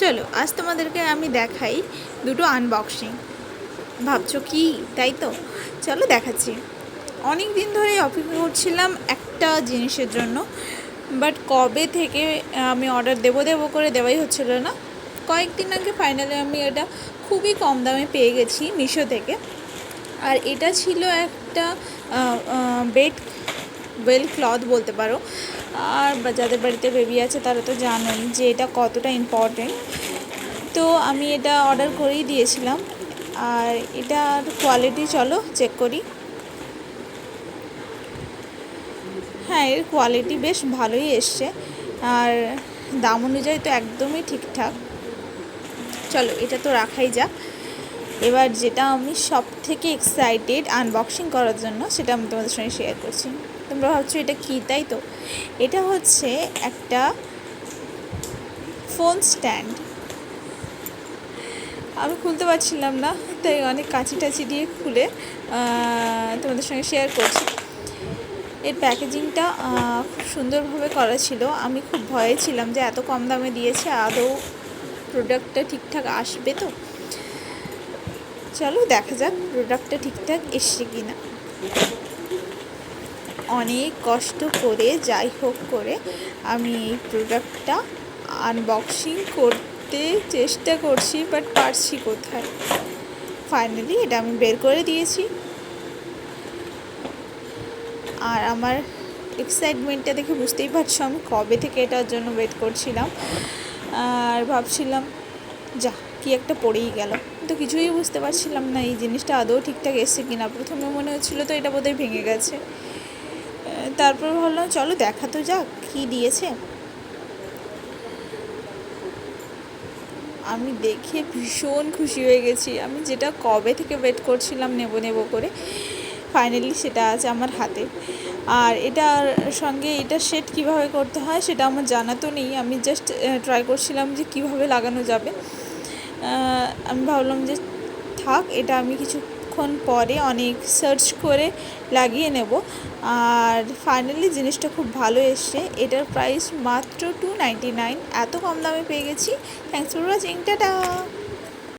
চলো, আজ তোমাদেরকে আমি দেখাই দুটো আনবক্সিং ভাবছ কি? তাই তো? চলো দেখাচ্ছি। অনেক দিন ধরে অপেক্ষা করছিলাম একটা জিনিসের জন্য বাট কবে থেকে আমি অর্ডার দেবো দেবো করে দেওয়াই হচ্ছিল না। কয়েকদিন আগে ফাইনালি আমি এটা খুবই কম দামে পেয়ে গেছি মিশো থেকে। আর এটা ছিল একটা বেড ওয়েল ক্লথ বলতে পারো। আর যাদের বাড়িতে বেবি আছে তারা তো জানোই যে এটা কতটা ইম্পর্টেন্ট তো আমি এটা অর্ডার করেই দিয়েছিলাম। আর এটার কোয়ালিটি চলো চেক করি। হ্যাঁ এর কোয়ালিটি বেশ ভালোই এসছে। আর দাম অনুযায়ী তো একদমই ঠিকঠাক। চলো, এটা তো রাখাই যাক। এবার যেটা আমি সব থেকে এক্সাইটেড আনবক্সিং করার জন্য, সেটা আমি তোমাদের সঙ্গে শেয়ার করছি। তোমরা ভাবছ এটা কী, তাই তো? এটা হচ্ছে একটা ফোন স্ট্যান্ড আমি খুলতে পারছিলাম না, তাই অনেক কাঁচি টাচি দিয়ে খুলে তোমাদের সঙ্গে শেয়ার করছি। এর প্যাকেজিংটা খুব সুন্দরভাবে করা ছিল। আমি খুব ভয়ে ছিলাম যে এত কম দামে দিয়েছে, আদৌ প্রোডাক্টটা ঠিকঠাক আসবে তো? চলো দেখা যাক প্রোডাক্টটা ঠিকঠাক এসছে কি না অনেক কষ্ট করে, যাই হোক করে আমি এই প্রোডাক্টটা আনবক্সিং করতে চেষ্টা করছি বাট পারছি কোথায়? ফাইনালি এটা আমি বের করে দিয়েছি। আর আমার এক্সাইটমেন্টটা দেখে বুঝতেই পারছ আমি কবে থেকে এটার জন্য ওয়েট করছিলাম। আর ভাবছিলাম, যা, কি একটা পড়েই গেল। তো কিছুই বুঝতে পারছিলাম না, এই জিনিসটা আদৌ ঠিকঠাক এসছে কিনা। প্রথমে মনে হচ্ছিল তো এটা বোধহয় ভেঙে গেছে। তারপর ভাবলাম, চলো দেখা তো যাক, কী দিয়েছে? আমি দেখে ভীষণ খুশি হয়ে গেছি। আমি যেটা কবে থেকে ওয়েট করছিলাম নেব নেব করে ফাইনালি সেটা আছে আমার হাতে। আর এটার সঙ্গে এটা সেট কীভাবে করতে হয় সেটা আমার জানা তো নেই। আমি জাস্ট ট্রাই করছিলাম যে কীভাবে লাগানো যাবে। আমি ভাবলাম যে থাক, এটা আমি কিছুক্ষণ পরে অনেক সার্চ করে লাগিয়ে নেব। আর ফাইনালি জিনিসটা খুব ভালো এসছে, এটার প্রাইস মাত্র টু নাইনটি নাইন এত কম দামে পেয়ে গেছি। Thanks for watching tata!